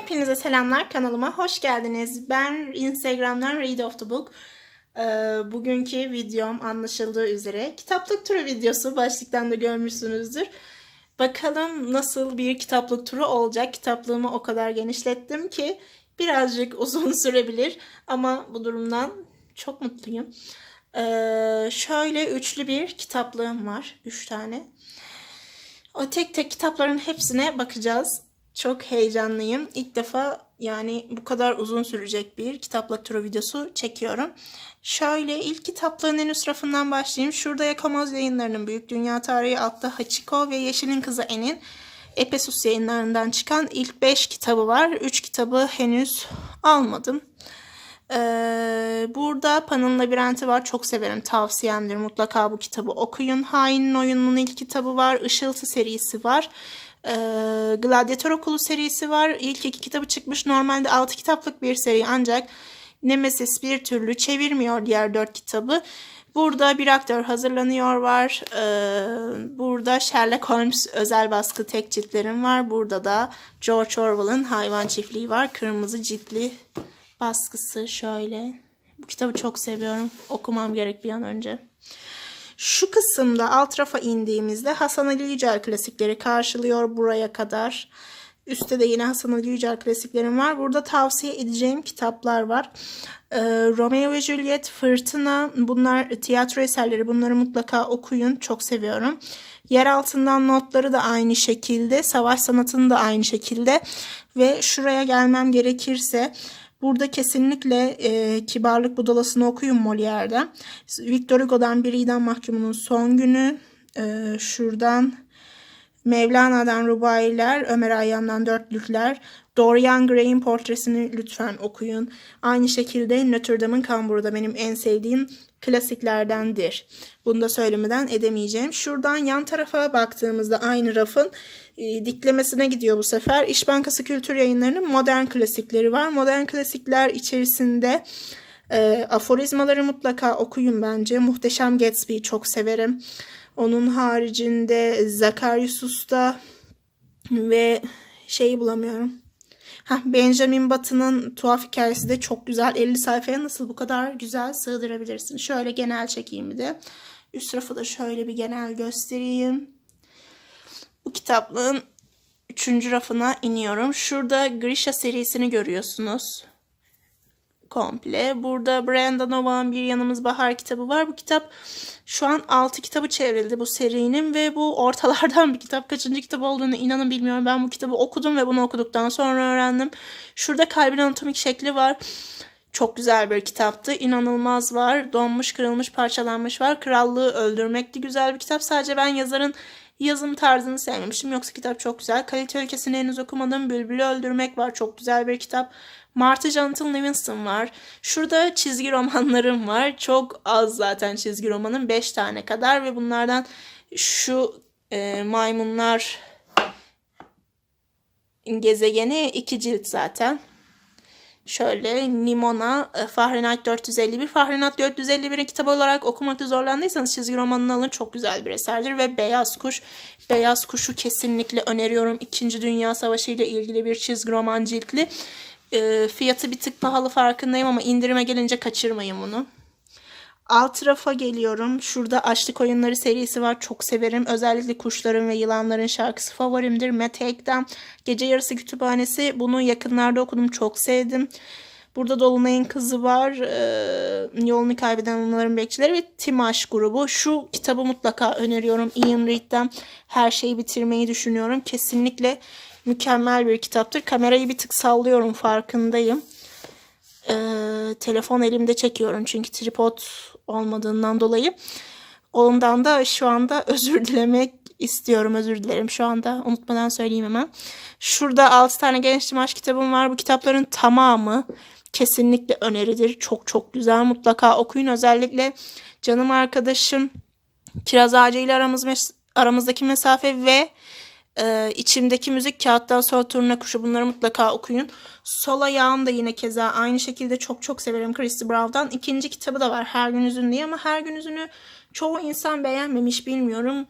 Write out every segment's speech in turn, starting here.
Hepinize selamlar kanalıma hoş geldiniz. Ben Instagram'dan Read of the Book. Ee, bugünkü videom anlaşıldığı üzere kitaplık turu videosu başlıktan da görmüşsünüzdür. Bakalım nasıl bir kitaplık turu olacak. Kitaplığımı o kadar genişlettim ki birazcık uzun sürebilir ama bu durumdan çok mutluyum. Ee, şöyle üçlü bir kitaplığım var. Üç tane. O tek tek kitapların hepsine bakacağız. Çok heyecanlıyım. İlk defa yani bu kadar uzun sürecek bir kitaplık turu videosu çekiyorum. Şöyle ilk kitaplığın en üst rafından başlayayım. Şurada Yakamoz yayınlarının Büyük Dünya Tarihi altta Hachiko ve Yeşilin Kızı En'in Epesus yayınlarından çıkan ilk 5 kitabı var. 3 kitabı henüz almadım. Ee, burada Pan'ın Labirenti var. Çok severim. Tavsiyemdir. Mutlaka bu kitabı okuyun. Hain'in Oyununun ilk kitabı var. Işıltı serisi var. Ee, Gladyatör Okulu serisi var. İlk iki kitabı çıkmış. Normalde 6 kitaplık bir seri ancak Nemesis bir türlü çevirmiyor diğer 4 kitabı. Burada bir aktör hazırlanıyor var. Ee, burada Sherlock Holmes özel baskı tek ciltlerim var. Burada da George Orwell'ın Hayvan Çiftliği var. Kırmızı ciltli baskısı şöyle. Bu kitabı çok seviyorum. Okumam gerek bir an önce. Şu kısımda alt rafa indiğimizde Hasan Ali Yücel klasikleri karşılıyor buraya kadar. Üstte de yine Hasan Ali Yücel klasiklerim var. Burada tavsiye edeceğim kitaplar var. Ee, Romeo ve Juliet, Fırtına bunlar tiyatro eserleri. Bunları mutlaka okuyun. Çok seviyorum. Yer altından notları da aynı şekilde. Savaş sanatını da aynı şekilde. Ve şuraya gelmem gerekirse Burada kesinlikle e, Kibarlık Budalası'nı okuyun Molière'den. Victor Hugo'dan Bir İdam Mahkumu'nun Son Günü. E, şuradan Mevlana'dan Rubailer, Ömer Hayyam'dan Dörtlükler. Dorian Gray'in portresini lütfen okuyun. Aynı şekilde Notre Dame'ın Kamburu da benim en sevdiğim klasiklerdendir. Bunu da söylemeden edemeyeceğim. Şuradan yan tarafa baktığımızda aynı rafın e, diklemesine gidiyor bu sefer. İş Bankası Kültür Yayınları'nın modern klasikleri var. Modern klasikler içerisinde e, aforizmaları mutlaka okuyun bence. Muhteşem Gatsby'yi çok severim. Onun haricinde Zakarius Usta ve şeyi bulamıyorum. Heh, Benjamin Button'ın tuhaf hikayesi de çok güzel. 50 sayfaya nasıl bu kadar güzel sığdırabilirsin? Şöyle genel çekeyim bir de. Üst rafı da şöyle bir genel göstereyim. Bu kitaplığın 3. rafına iniyorum. Şurada Grisha serisini görüyorsunuz. Komple. Burada Brenda Nova'nın Bir Yanımız Bahar kitabı var. Bu kitap şu an 6 kitabı çevrildi bu serinin ve bu ortalardan bir kitap. Kaçıncı kitap olduğunu inanın bilmiyorum. Ben bu kitabı okudum ve bunu okuduktan sonra öğrendim. Şurada Kalbin Anatomik Şekli var. Çok güzel bir kitaptı. İnanılmaz var. Donmuş, kırılmış, parçalanmış var. Krallığı Öldürmekti güzel bir kitap. Sadece ben yazarın yazım tarzını sevmemiştim. Yoksa kitap çok güzel. Kalite ülkesini henüz okumadım. Bülbül'ü Öldürmek var. Çok güzel bir kitap. Martha Jonathan Livingston var. Şurada çizgi romanlarım var. Çok az zaten çizgi romanın. 5 tane kadar ve bunlardan şu e, maymunlar gezegeni iki cilt zaten. Şöyle Nimona e, Fahrenheit 451. Fahrenheit 451'in kitap olarak okumakta zorlandıysanız çizgi romanını alın. Çok güzel bir eserdir. Ve Beyaz Kuş. Beyaz Kuş'u kesinlikle öneriyorum. İkinci Dünya Savaşı ile ilgili bir çizgi roman ciltli. E, fiyatı bir tık pahalı farkındayım ama indirime gelince kaçırmayın bunu. Alt rafa geliyorum. Şurada Açlık Oyunları serisi var. Çok severim. Özellikle Kuşların ve Yılanların şarkısı favorimdir. Matt Gece Yarısı Kütüphanesi. Bunu yakınlarda okudum. Çok sevdim. Burada Dolunay'ın kızı var. Ee, Yolunu Kaybeden Onların Bekçileri ve Timaş grubu. Şu kitabı mutlaka öneriyorum. Ian Reid'den Her Şeyi Bitirmeyi düşünüyorum. Kesinlikle mükemmel bir kitaptır. Kamerayı bir tık sallıyorum farkındayım. Telefon elimde çekiyorum çünkü tripod olmadığından dolayı. Ondan da şu anda özür dilemek istiyorum. Özür dilerim şu anda. Unutmadan söyleyeyim hemen. Şurada 6 tane genç maç kitabım var. Bu kitapların tamamı kesinlikle öneridir. Çok çok güzel. Mutlaka okuyun. Özellikle canım arkadaşım Kiraz Ağacı ile aramız, aramızdaki mesafe ve e, içimdeki müzik kağıttan sonra turna kuşu bunları mutlaka okuyun. Sol ayağım da yine keza aynı şekilde çok çok severim Christy Brown'dan. İkinci kitabı da var Her Gün Üzün diye ama Her Gün Üzün'ü çoğu insan beğenmemiş bilmiyorum.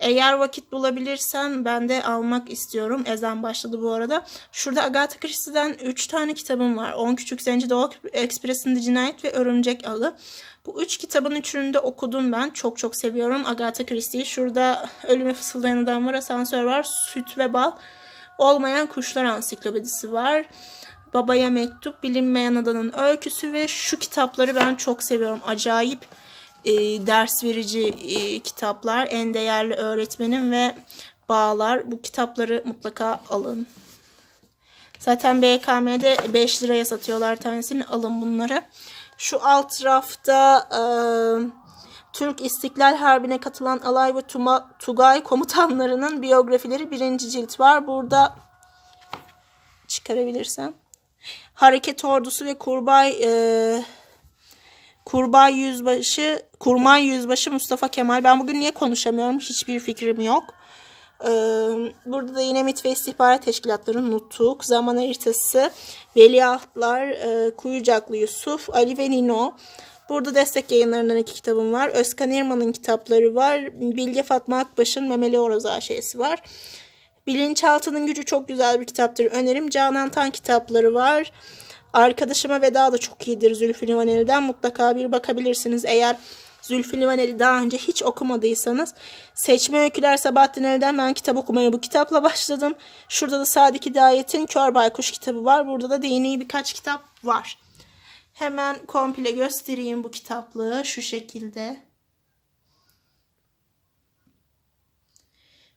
Eğer vakit bulabilirsem ben de almak istiyorum. Ezan başladı bu arada. Şurada Agatha Christie'den 3 tane kitabım var. 10 Küçük Zenci Doğu Ekspresi'nde Cinayet ve Örümcek Ağı. Bu üç kitabın üçünü de okudum ben. Çok çok seviyorum Agatha Christie'yi. Şurada Ölüme Fısıldayan Adam var, Asansör var, Süt ve Bal. Olmayan Kuşlar Ansiklopedisi var. Babaya Mektup, Bilinmeyen Adanın Öyküsü ve şu kitapları ben çok seviyorum. Acayip e, ders verici e, kitaplar. En Değerli Öğretmenim ve Bağlar. Bu kitapları mutlaka alın. Zaten BKM'de 5 liraya satıyorlar tanesini. Alın bunları. Şu alt rafta e, Türk İstiklal Harbi'ne katılan alay ve Tuma, Tugay komutanlarının biyografileri birinci cilt var. Burada çıkarabilirsem. Hareket Ordusu ve Kurbay e, Kurbay Yüzbaşı Kurmay Yüzbaşı Mustafa Kemal. Ben bugün niye konuşamıyorum? Hiçbir fikrim yok. Ee, burada da yine MİT ve İstihbarat Teşkilatları Nutuk, Zaman Haritası, Veliahtlar, e, Kuyucaklı Yusuf, Ali ve Nino. Burada destek yayınlarından iki kitabım var. Özkan İrman'ın kitapları var. Bilge Fatma Akbaş'ın Memeli Oroz Aşesi var. Bilinçaltının Gücü çok güzel bir kitaptır. Önerim Canan Tan kitapları var. Arkadaşıma Veda da çok iyidir Zülfü Livaneli'den. Mutlaka bir bakabilirsiniz. Eğer Zülfü Livaneli daha önce hiç okumadıysanız Seçme Öyküler Sabahattin Ali'den ben kitap okumaya bu kitapla başladım. Şurada da Sadık Hidayet'in Kör Baykuş kitabı var. Burada da dini birkaç kitap var. Hemen komple göstereyim bu kitaplığı şu şekilde.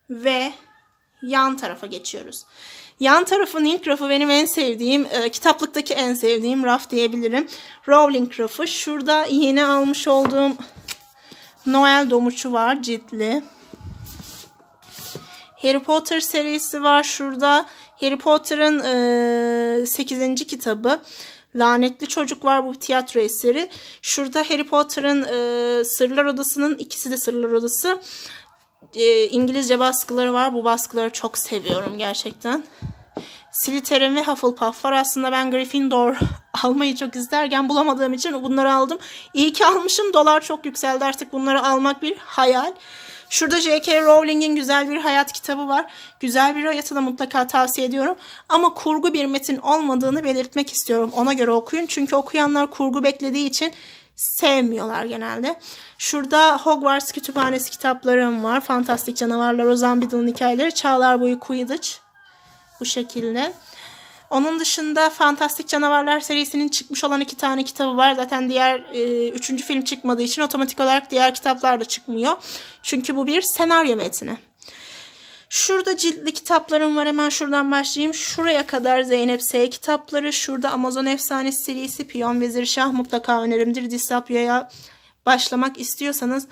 Ve yan tarafa geçiyoruz. Yan tarafın ilk rafı benim en sevdiğim, e, kitaplıktaki en sevdiğim raf diyebilirim. Rowling rafı. Şurada yeni almış olduğum Noel Domuçu var ciltli. Harry Potter serisi var şurada. Harry Potter'ın e, 8. kitabı. Lanetli Çocuk var bu tiyatro eseri. Şurada Harry Potter'ın e, Sırlar Odası'nın ikisi de Sırlar Odası. E, İngilizce baskıları var. Bu baskıları çok seviyorum gerçekten. Slytherin ve Hufflepuff var. Aslında ben Gryffindor almayı çok isterken bulamadığım için bunları aldım. İyi ki almışım. Dolar çok yükseldi. Artık bunları almak bir hayal. Şurada J.K. Rowling'in güzel bir hayat kitabı var. Güzel bir hayatı da mutlaka tavsiye ediyorum. Ama kurgu bir metin olmadığını belirtmek istiyorum. Ona göre okuyun. Çünkü okuyanlar kurgu beklediği için sevmiyorlar genelde. Şurada Hogwarts kütüphanesi kitaplarım var. Fantastik Canavarlar, Ozan Biddle'ın hikayeleri, Çağlar Boyu Quidditch. Bu şekilde. Onun dışında Fantastik Canavarlar serisinin çıkmış olan iki tane kitabı var. Zaten diğer e, üçüncü film çıkmadığı için otomatik olarak diğer kitaplar da çıkmıyor. Çünkü bu bir senaryo metni. Şurada ciltli kitaplarım var. Hemen şuradan başlayayım. Şuraya kadar Zeynep S. kitapları. Şurada Amazon Efsanesi serisi Piyon Vezir Şah mutlaka önerimdir. Distopya'ya başlamak istiyorsanız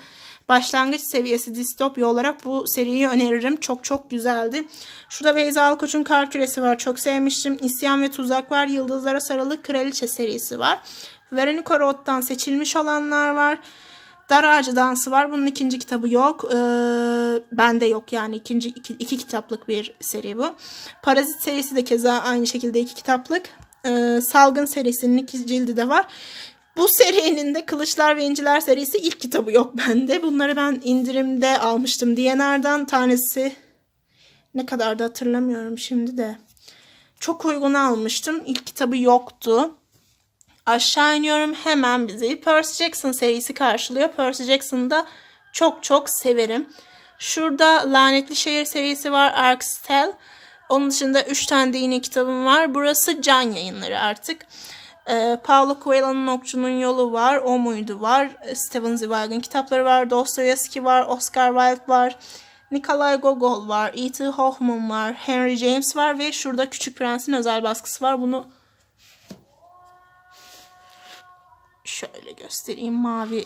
başlangıç seviyesi distopya olarak bu seriyi öneririm. Çok çok güzeldi. Şurada Beyza Alkoç'un kar küresi var. Çok sevmiştim. İsyan ve Tuzak var. Yıldızlara Sarılı Kraliçe serisi var. Veronica Roth'tan seçilmiş olanlar var. Dar Ağacı Dansı var. Bunun ikinci kitabı yok. Ee, bende yok yani. ikinci iki, iki kitaplık bir seri bu. Parazit serisi de keza aynı şekilde iki kitaplık. Ee, Salgın serisinin iki cildi de var. Bu serinin de Kılıçlar ve İnciler serisi ilk kitabı yok bende. Bunları ben indirimde almıştım. DNR'dan tanesi ne kadar da hatırlamıyorum şimdi de. Çok uygun almıştım. İlk kitabı yoktu. Aşağı iniyorum hemen bizi Percy Jackson serisi karşılıyor. Percy Jackson'ı da çok çok severim. Şurada Lanetli Şehir serisi var. Ark's Tale. Onun dışında 3 tane de yine kitabım var. Burası can yayınları artık. Ee, Paulo Coelho'nun Okçunun Yolu var. O muydu var. Steven Zweig'in kitapları var. Dostoyevski var. Oscar Wilde var. Nikolay Gogol var. E.T. Hoffman var. Henry James var. Ve şurada Küçük Prens'in özel baskısı var. Bunu şöyle göstereyim. Mavi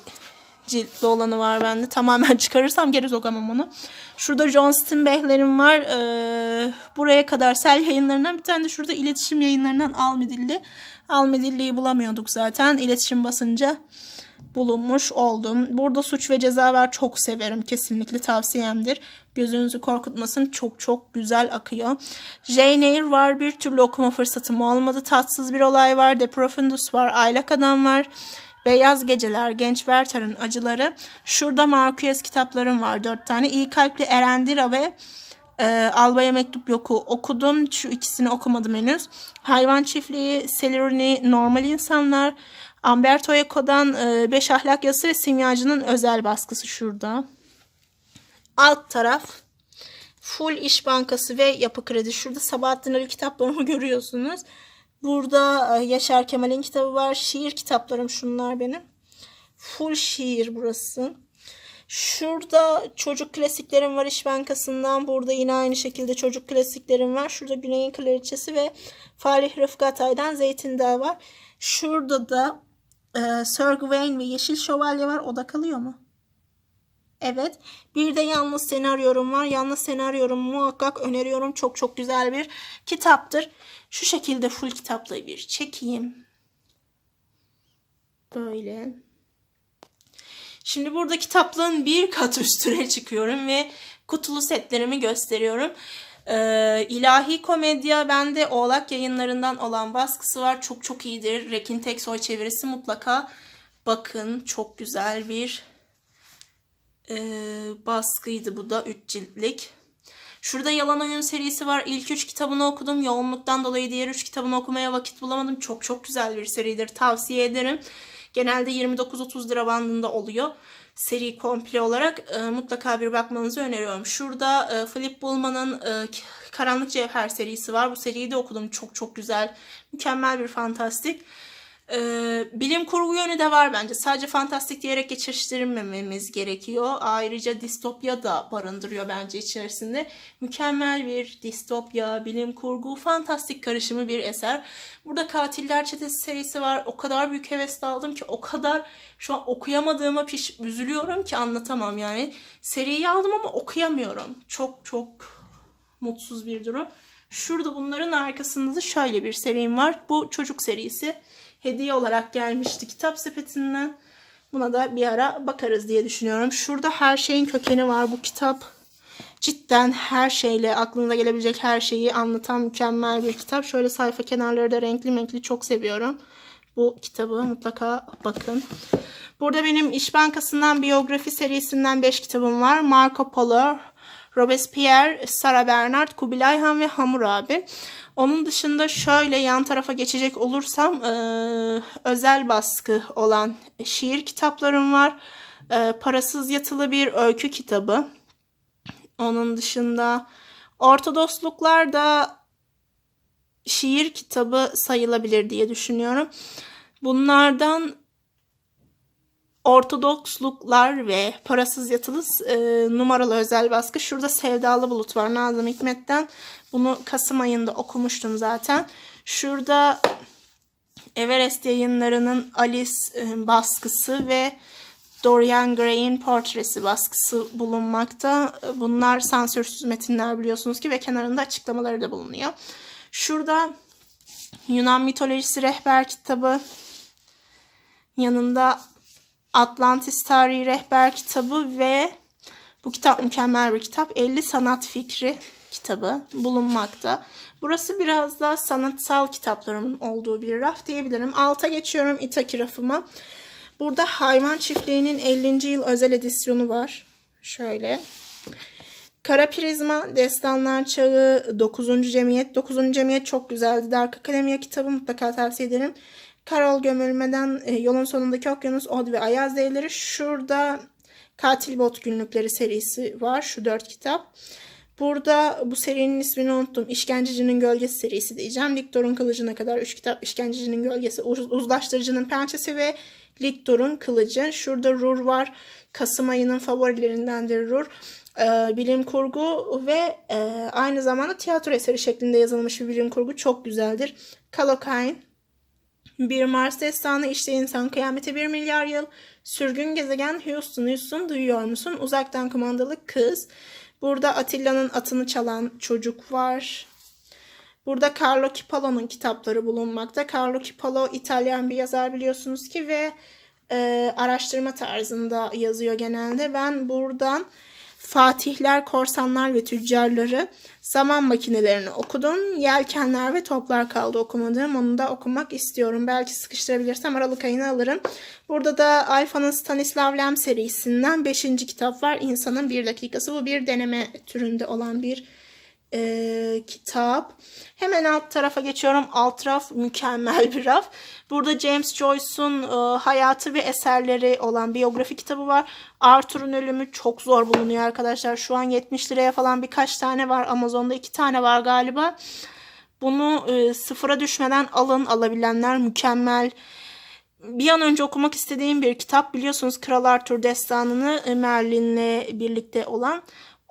ciltli olanı var bende. Tamamen çıkarırsam geri sokamam onu. Şurada John Steinbeck'lerim var. Ee, buraya kadar Sel yayınlarından bir tane de şurada iletişim yayınlarından Almedilli. Almedilli'yi bulamıyorduk zaten. İletişim basınca bulunmuş oldum. Burada suç ve ceza var. Çok severim. Kesinlikle tavsiyemdir. Gözünüzü korkutmasın. Çok çok güzel akıyor. Jane Eyre var. Bir türlü okuma fırsatım olmadı. Tatsız bir olay var. The Profundus var. Aylak Adam var. Beyaz Geceler, Genç Werther'ın Acıları. Şurada Marquez kitaplarım var dört tane. İyi Kalpli Erendira ve e, Alba'ya Mektup Yok'u okudum. Şu ikisini okumadım henüz. Hayvan Çiftliği, Celerini, Normal İnsanlar, Umberto Eco'dan e, Beş Ahlak Yası ve Simyacı'nın özel baskısı şurada. Alt taraf Full İş Bankası ve Yapı Kredi. Şurada Sabahattin Ali kitaplarımı görüyorsunuz. Burada e, Yaşar Kemal'in kitabı var. Şiir kitaplarım şunlar benim. Full şiir burası. Şurada çocuk klasiklerim var İş Bankası'ndan. Burada yine aynı şekilde çocuk klasiklerim var. Şurada Güney'in Kraliçesi ve Falih Rıfkı Atay'dan Zeytin Dağı var. Şurada da e, Sir Gawain ve Yeşil Şövalye var. O da kalıyor mu? Evet. Bir de Yalnız Senaryorum var. Yalnız Senaryorum muhakkak öneriyorum. Çok çok güzel bir kitaptır. Şu şekilde full kitapla bir çekeyim. Böyle. Şimdi burada kitaplığın bir kat üstüne çıkıyorum ve kutulu setlerimi gösteriyorum. Ee, İlahi Komedya bende Oğlak yayınlarından olan baskısı var. Çok çok iyidir. Rekin Teksoy çevirisi mutlaka bakın. Çok güzel bir e, baskıydı bu da 3 ciltlik. Şurada Yalan Oyun serisi var. İlk 3 kitabını okudum. Yoğunluktan dolayı diğer 3 kitabını okumaya vakit bulamadım. Çok çok güzel bir seridir. Tavsiye ederim. Genelde 29-30 lira bandında oluyor. Seri komple olarak e, mutlaka bir bakmanızı öneriyorum. Şurada e, Philip Pullman'ın e, Karanlık Cevher serisi var. Bu seriyi de okudum. Çok çok güzel. Mükemmel bir fantastik. Ee, bilim kurgu yönü de var bence. Sadece fantastik diyerek geçiştirmememiz gerekiyor. Ayrıca distopya da barındırıyor bence içerisinde. Mükemmel bir distopya, bilim kurgu, fantastik karışımı bir eser. Burada Katiller Çetesi serisi var. O kadar büyük hevesle aldım ki o kadar şu an okuyamadığıma piş üzülüyorum ki anlatamam yani. Seriyi aldım ama okuyamıyorum. Çok çok mutsuz bir durum. Şurada bunların arkasında da şöyle bir serim var. Bu çocuk serisi hediye olarak gelmişti kitap sepetinden. Buna da bir ara bakarız diye düşünüyorum. Şurada her şeyin kökeni var bu kitap. Cidden her şeyle aklınıza gelebilecek her şeyi anlatan mükemmel bir kitap. Şöyle sayfa kenarları da renkli renkli çok seviyorum. Bu kitabı mutlaka bakın. Burada benim İş Bankası'ndan biyografi serisinden 5 kitabım var. Marco Polo, Robespierre, Sara Bernard, Kubilay Han ve Hammurabi. Onun dışında şöyle yan tarafa geçecek olursam özel baskı olan şiir kitaplarım var. Parasız yatılı bir öykü kitabı. Onun dışında Ortodoksluklar da şiir kitabı sayılabilir diye düşünüyorum. Bunlardan Ortodoksluklar ve Parasız Yatılı e, numaralı özel baskı. Şurada Sevdalı Bulut var Nazım Hikmet'ten. Bunu Kasım ayında okumuştum zaten. Şurada Everest yayınlarının Alice e, baskısı ve Dorian Gray'in portresi baskısı bulunmakta. Bunlar sansürsüz metinler biliyorsunuz ki ve kenarında açıklamaları da bulunuyor. Şurada Yunan mitolojisi rehber kitabı. Yanında Atlantis Tarihi Rehber kitabı ve bu kitap mükemmel bir kitap. 50 Sanat Fikri kitabı bulunmakta. Burası biraz daha sanatsal kitaplarımın olduğu bir raf diyebilirim. Alta geçiyorum İtaki rafıma. Burada Hayvan Çiftliği'nin 50. yıl özel edisyonu var. Şöyle. Kara Prizma, Destanlar Çağı, 9. Cemiyet. 9. Cemiyet çok güzeldi. Dark Akademiya kitabı mutlaka tavsiye ederim. Karol Gömülmeden e, Yolun Sonundaki Okyanus, Od ve Ayaz Devleri. Şurada Katil Bot Günlükleri serisi var. Şu dört kitap. Burada bu serinin ismini unuttum. İşkencecinin Gölgesi serisi diyeceğim. Liktor'un Kılıcı'na kadar 3 kitap. İşkencecinin Gölgesi, Uzlaştırıcının Pençesi ve Liktor'un Kılıcı. Şurada Rur var. Kasım ayının favorilerindendir Rur. Ee, bilim kurgu ve e, aynı zamanda tiyatro eseri şeklinde yazılmış bir bilim kurgu. Çok güzeldir. Kalokine bir Mars destanı işte insan kıyamete bir milyar yıl. Sürgün gezegen Houston Houston duyuyor musun? Uzaktan kumandalı kız. Burada Atilla'nın atını çalan çocuk var. Burada Carlo Kipalo'nun kitapları bulunmakta. Carlo Kipalo İtalyan bir yazar biliyorsunuz ki ve e, araştırma tarzında yazıyor genelde. Ben buradan Fatihler, Korsanlar ve Tüccarları, Zaman Makinelerini okudum. Yelkenler ve Toplar kaldı okumadığım. Onu da okumak istiyorum. Belki sıkıştırabilirsem Aralık ayını alırım. Burada da Alfa'nın Stanislav Lem serisinden 5. kitap var. İnsanın Bir Dakikası. Bu bir deneme türünde olan bir e, kitap. Hemen alt tarafa geçiyorum. Alt raf mükemmel bir raf. Burada James Joyce'un e, hayatı ve eserleri olan biyografi kitabı var. Arthur'un ölümü çok zor bulunuyor arkadaşlar. Şu an 70 liraya falan birkaç tane var. Amazon'da iki tane var galiba. Bunu e, sıfıra düşmeden alın. Alabilenler mükemmel. Bir an önce okumak istediğim bir kitap. Biliyorsunuz Kral Arthur destanını Merlin'le birlikte olan.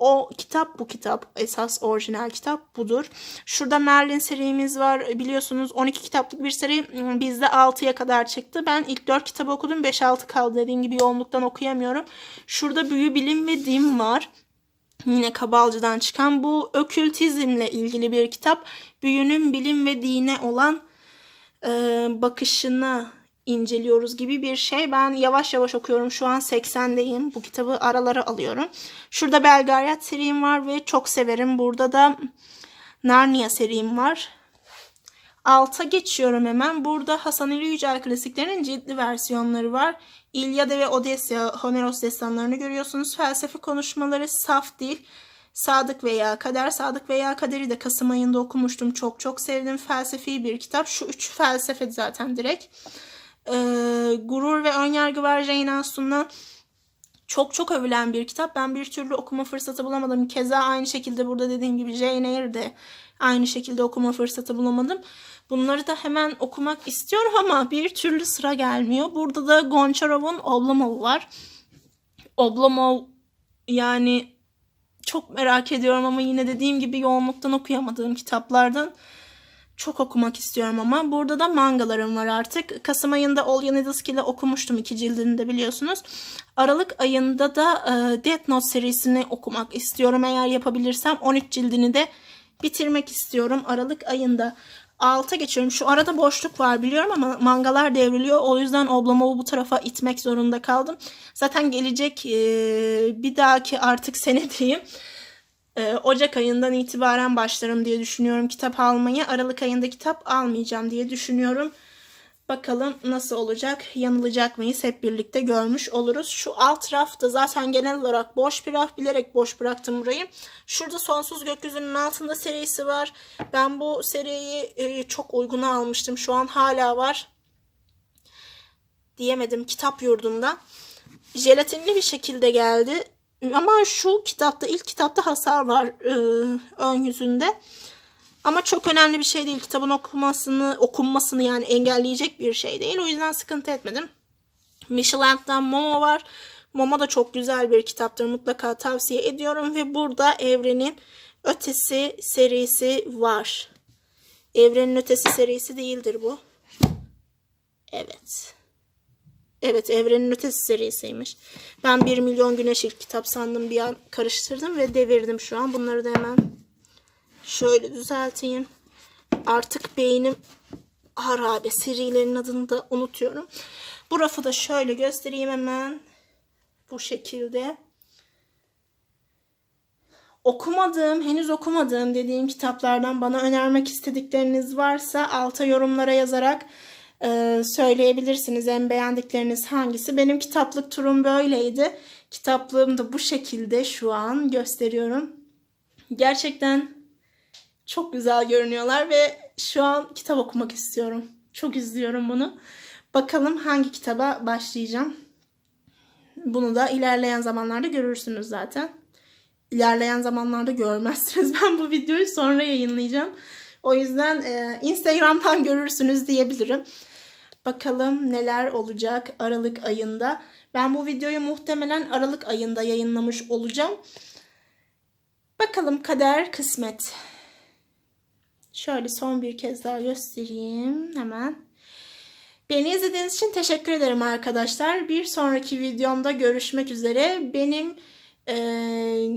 O kitap bu kitap. Esas orijinal kitap budur. Şurada Merlin serimiz var. Biliyorsunuz 12 kitaplık bir seri. Bizde 6'ya kadar çıktı. Ben ilk 4 kitabı okudum. 5-6 kaldı. Dediğim gibi yoğunluktan okuyamıyorum. Şurada Büyü, Bilim ve Din var. Yine Kabalcı'dan çıkan bu okültizmle ilgili bir kitap. Büyünün bilim ve dine olan e, bakışını inceliyoruz gibi bir şey. Ben yavaş yavaş okuyorum. Şu an 80'deyim. Bu kitabı aralara alıyorum. Şurada Belgariad serim var ve çok severim. Burada da Narnia serim var. Alta geçiyorum hemen. Burada Hasan Ali Yücel klasiklerinin ciltli versiyonları var. İlyada ve Odesya, Homeros destanlarını görüyorsunuz. Felsefe konuşmaları, saf dil, Sadık veya Kader. Sadık veya Kader'i de Kasım ayında okumuştum. Çok çok sevdim. Felsefi bir kitap. Şu üç felsefe zaten direkt. Ee, Gurur ve Önyargı var Jane Austen'dan. Çok çok övülen bir kitap. Ben bir türlü okuma fırsatı bulamadım. Keza aynı şekilde burada dediğim gibi Jane Eyre'de aynı şekilde okuma fırsatı bulamadım. Bunları da hemen okumak istiyorum ama bir türlü sıra gelmiyor. Burada da Goncharov'un Oblomov var. Oblomov yani çok merak ediyorum ama yine dediğim gibi yoğunluktan okuyamadığım kitaplardan çok okumak istiyorum ama burada da mangalarım var artık. Kasım ayında Olya Nedeski ile okumuştum iki cildini de biliyorsunuz. Aralık ayında da e, Death Note serisini okumak istiyorum. Eğer yapabilirsem 13 cildini de bitirmek istiyorum Aralık ayında. Alta geçiyorum. Şu arada boşluk var biliyorum ama mangalar devriliyor. O yüzden Oblomov'u bu tarafa itmek zorunda kaldım. Zaten gelecek e, bir dahaki artık sene diyeyim. E, Ocak ayından itibaren başlarım diye düşünüyorum kitap almayı. Aralık ayında kitap almayacağım diye düşünüyorum. Bakalım nasıl olacak, yanılacak mıyız hep birlikte görmüş oluruz. Şu alt rafta zaten genel olarak boş bir raf bilerek boş bıraktım burayı. Şurada Sonsuz Gökyüzünün Altında serisi var. Ben bu seriyi e, çok uyguna almıştım. Şu an hala var. Diyemedim kitap yurdunda. Jelatinli bir şekilde geldi. Ama şu kitapta ilk kitapta hasar var e, ön yüzünde. Ama çok önemli bir şey değil. Kitabın okumasını, okunmasını yani engelleyecek bir şey değil. O yüzden sıkıntı etmedim. Michelin'den Momo var. Momo da çok güzel bir kitaptır. Mutlaka tavsiye ediyorum. Ve burada Evrenin Ötesi serisi var. Evrenin Ötesi serisi değildir bu. Evet. Evet Evrenin Ötesi serisiymiş. Ben 1 milyon güneş ilk kitap sandım bir an karıştırdım ve devirdim şu an. Bunları da hemen şöyle düzelteyim. Artık beynim harabe serilerin adını da unutuyorum. Bu rafı da şöyle göstereyim hemen. Bu şekilde. Okumadığım, henüz okumadığım dediğim kitaplardan bana önermek istedikleriniz varsa alta yorumlara yazarak e, söyleyebilirsiniz. En beğendikleriniz hangisi? Benim kitaplık turum böyleydi. Kitaplığım da bu şekilde şu an gösteriyorum. Gerçekten çok güzel görünüyorlar ve şu an kitap okumak istiyorum. Çok izliyorum bunu. Bakalım hangi kitaba başlayacağım. Bunu da ilerleyen zamanlarda görürsünüz zaten. İlerleyen zamanlarda görmezsiniz. Ben bu videoyu sonra yayınlayacağım. O yüzden e, Instagram'dan görürsünüz diyebilirim. Bakalım neler olacak Aralık ayında. Ben bu videoyu muhtemelen Aralık ayında yayınlamış olacağım. Bakalım kader kısmet. Şöyle son bir kez daha göstereyim hemen. Beni izlediğiniz için teşekkür ederim arkadaşlar. Bir sonraki videomda görüşmek üzere. Benim e,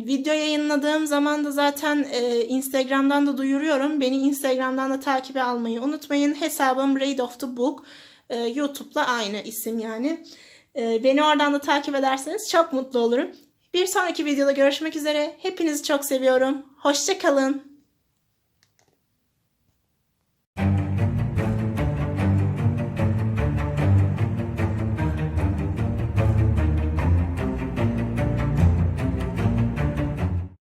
video yayınladığım zaman da zaten e, Instagram'dan da duyuruyorum. Beni Instagram'dan da takibe almayı unutmayın. Hesabım Read of the Book. E, YouTube'la aynı isim yani. E, beni oradan da takip ederseniz çok mutlu olurum. Bir sonraki videoda görüşmek üzere. Hepinizi çok seviyorum. Hoşça kalın.